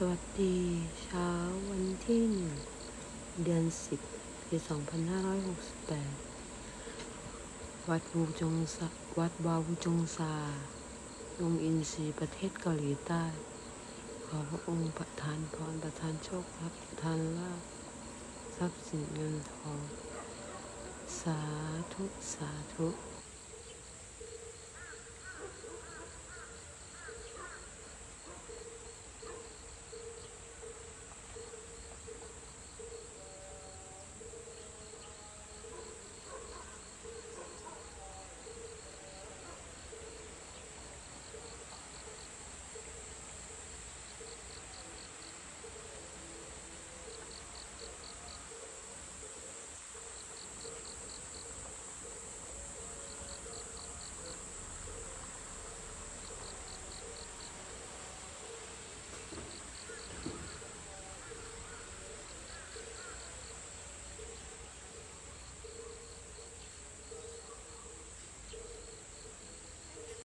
สวัสดีเช้าวันที่หนึ่งเดือนสิบปีสองพันห้าร้อยหกสิบแปดวัดวูจงซาวัดวาวูจงซาลงอินทรีประเทศเกาหลีใต้ ขอพระองค์ประทานพรประทานโชคครับประทานลาภทรัพย์สินเงินทอง สาธุ สาธุ